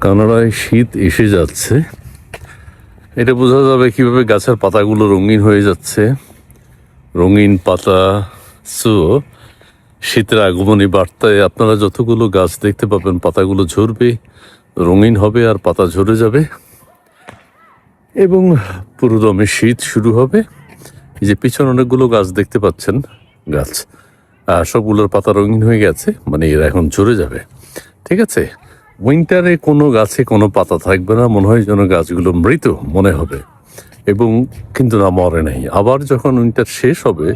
কানাডায় শীত এসে যাচ্ছে। এটা বোঝা যাবে কীভাবে গাছের পাতাগুলো রঙিন হয়ে যাচ্ছে। রঙিন পাতা সো শীতের আগমনী বার্তায় আপনারা যতগুলো গাছ দেখতে পাবেন পাতাগুলো ঝরবে রঙিন হবে আর পাতা ঝরে যাবে। এবং পুরো দমে শীত শুরু হবে। যে পিছনে অনেকগুলো গাছ দেখতে পাচ্ছেন গাছ। আহ, সবগুলোর পাতা রঙিন হয়ে গেছে মানে এরা এখন ঝরে যাবে। ঠিক আছে? উইন্টারে কোনো গাছে কোনো পাতা থাকবে না, মনে হয় যেন গাছগুলো মৃত, মনে হবে। এবং কিন্তু না, মরে নাই। আবার যখন উইন্টার শেষ হবে,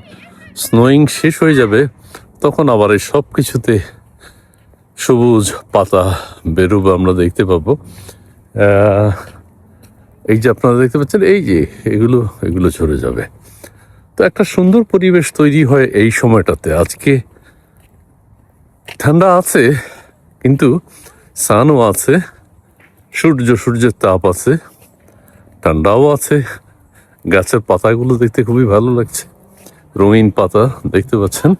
স্নোয়িং শেষ হয়ে যাবে, তখন আবার এই সব কিছুতে সবুজ পাতা বেরোবে, আমরা দেখতে পাবো। এই যে আপনারা দেখতে পাচ্ছেন, এই যে এগুলো এগুলো ঝরে যাবে। তো একটা সুন্দর পরিবেশ তৈরি হয় এই সময়টাতে। আজকে ঠান্ডা আছে, কিন্তু সানও আছে, সূর্য সূর্যের তাপ আছে, ঠান্ডাও আছে। গাছের পাতাগুলো দেখতে খুবই ভালো লাগছে। রঙিন পাতা দেখতে পাচ্ছেন।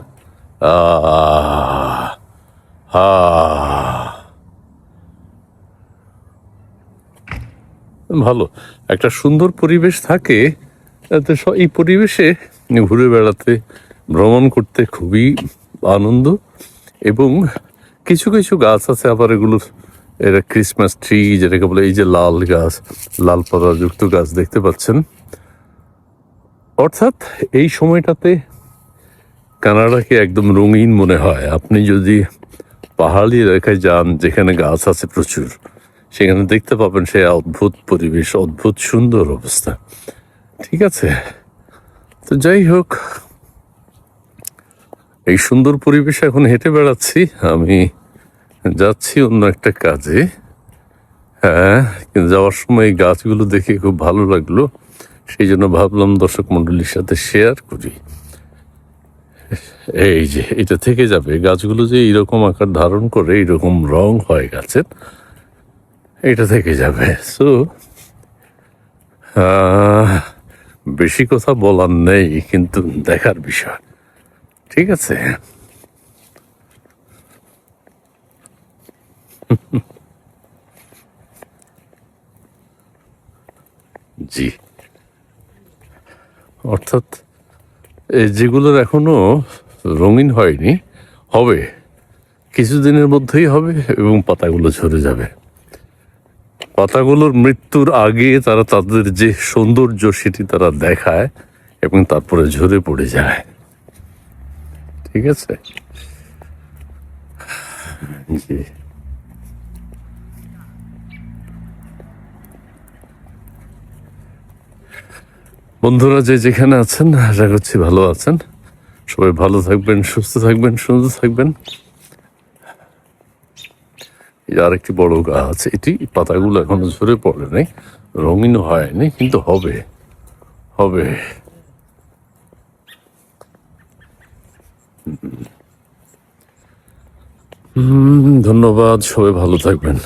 ভালো। একটা সুন্দর পরিবেশ থাকে। এই পরিবেশে ঘুরে বেড়াতে, ভ্রমণ করতে খুবই আনন্দ। এবং কিছু কিছু গাছ আছে আবার এগুলো, এরা ক্রিসমাস ট্রি যেটাকে বলে এই যে লাল গাছ, লাল পাতা যুক্ত গাছ দেখতে পাচ্ছেন। অর্থাৎ এই সময়টাতে কানাডাকে একদম রঙিন মনে হয়। আপনি যদি পাহাড়ি এলাকায় যান, যেখানে গাছ আছে প্রচুর, সেখানে দেখতে পাবেন সে অদ্ভুত পরিবেশ, অদ্ভুত সুন্দর অবস্থা। ঠিক আছে? তো যাই হোক, এই সুন্দর পরিবেশে এখন হেঁটে বেড়াচ্ছি। আমি যাচ্ছি অন্য একটা কাজে। হ্যাঁ যাওয়ার সময় এই গাছগুলো দেখে খুব ভালো লাগল। সেই জন্য ভাবলাম দর্শক মন্ডলীর সাথে শেয়ার করি। এই যে, এটা থেকে যাবে। গাছগুলো যে এইরকম আকার ধারণ করে, এইরকম রং হয় গাছের এটা থেকে যাবে। সো বেশি কথা বলার নেই, কিন্তু দেখার বিষয়। ঠিক আছে? জি। অর্থাৎ যেগুলোর এখনও রঙিন হয়নি, হবে। কিছুদিনের মধ্যেই হবে এবং পাতাগুলো ঝরে যাবে। পাতাগুলোর মৃত্যুর আগে তারা তাদের যে সৌন্দর্য সেটি তারা দেখায় এবং তারপরে ঝরে পড়ে যায়। ঠিক আছে? জি। বন্ধুরা যে যেখানে আছেন, আশা করছি ভালো আছেন। সবাই ভালো থাকবেন, সুস্থ থাকবেন, সুন্দর থাকবেন। আর একটি বড় গাছ, এটি পাতাগুলো এখনও ঝরে পড়ে নাই রঙিন হয়নি, কিন্তু হবে হবে। ধন্যবাদ, সবাই ভালো থাকবেন।